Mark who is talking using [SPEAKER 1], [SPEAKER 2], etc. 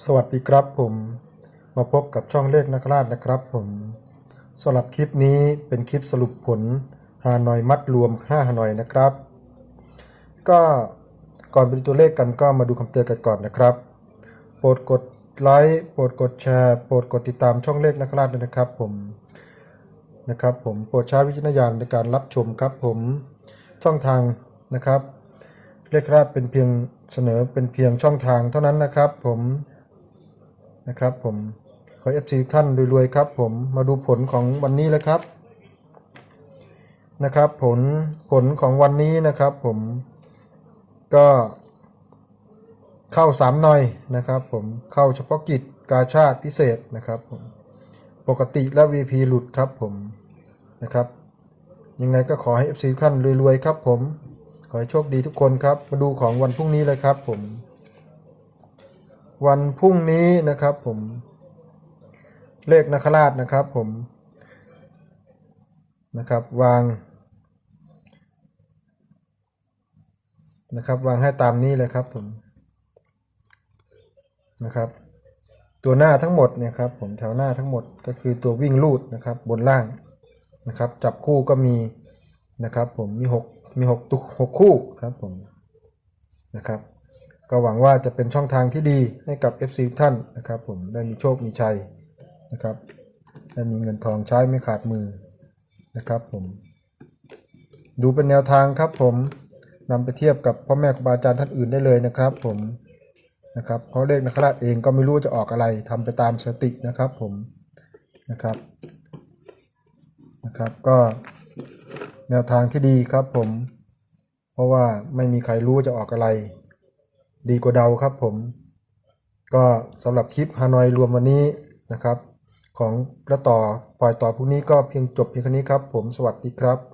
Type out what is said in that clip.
[SPEAKER 1] สวัสดีครับผมมาพบกับช่องเลขนักราชนะครับผมสำหรับคลิปนี้เป็นคลิปสรุปผลฮานอยมัดรวม5ฮานอยนะครับ ก็ก่อนไปดูตัวเลขกันก็มาดูคำเตือนกันก่อนนะครับ โปรดกดไลค์โปรดกดแชร์โปรดกดติดตามช่องเลขนักราชด้วยนะครับผมนะครับผมโปรดใช้วิจารณญาณในการรับชมครับผมช่องทางนะครับ เลขราชเป็นเพียงเสนอเป็นเพียงช่องทางเท่านั้นนะครับ ผม นะครับผมขอเอฟซีท่านรวยๆครับผมมาดูผลของวันนี้เลยครับนะครับผลผลของวันนี้นะครับผมก็เข้าสามหน่อยนะครับผมเข้าเฉพาะกิจกาชาติพิเศษนะครับผมปกติและ VP หลุดครับผมนะครับยังไงก็ขอให้ FC ท่านรวยๆครับผมขอให้โชคดีทุกคนครับ มาดูของวันพรุ่งนี้เลยครับผม วันพรุ่งนี้นะครับผม เลขนักราชนะครับผมนะครับวางนะครับวางให้ตามนี้เลยครับผมนะครับ ตัวหน้าทั้งหมดเนี่ยครับผมแถวหน้าทั้งหมดก็คือตัววิ่งลูดนะครับบนล่างนะครับ จับคู่ก็มีนะครับผมมีหกมีหกตุกหกคู่ครับผมนะครับ ก็หวังว่าจะเป็นช่องทางที่ดีให้กับ FC ทุกท่านนะครับ ผมได้มีโชคมีชัยนะครับได้มีเงินทองใช้ไม่ขาดมือนะครับ ผมดูเป็นแนวทางครับ ผมนำไปเทียบกับพ่อแม่ครูบาอาจารย์ท่านอื่นได้เลยนะครับ ผมนะครับเพราะเลขนักราชเองก็ไม่รู้จะออกอะไรทำไปตามสตินะครับ ผมนะครับนะครับ ก็แนวทางที่ดีครับ ผม เพราะว่าไม่มีใครรู้จะออกอะไร ดีกว่าเดาครับผม ก็สำหรับคลิปฮานอยรวมวันนี้นะครับ ของกระต่อปล่อยต่อพวกนี้ก็เพียงจบเพียงแค่นี้ครับ ผมสวัสดีครับ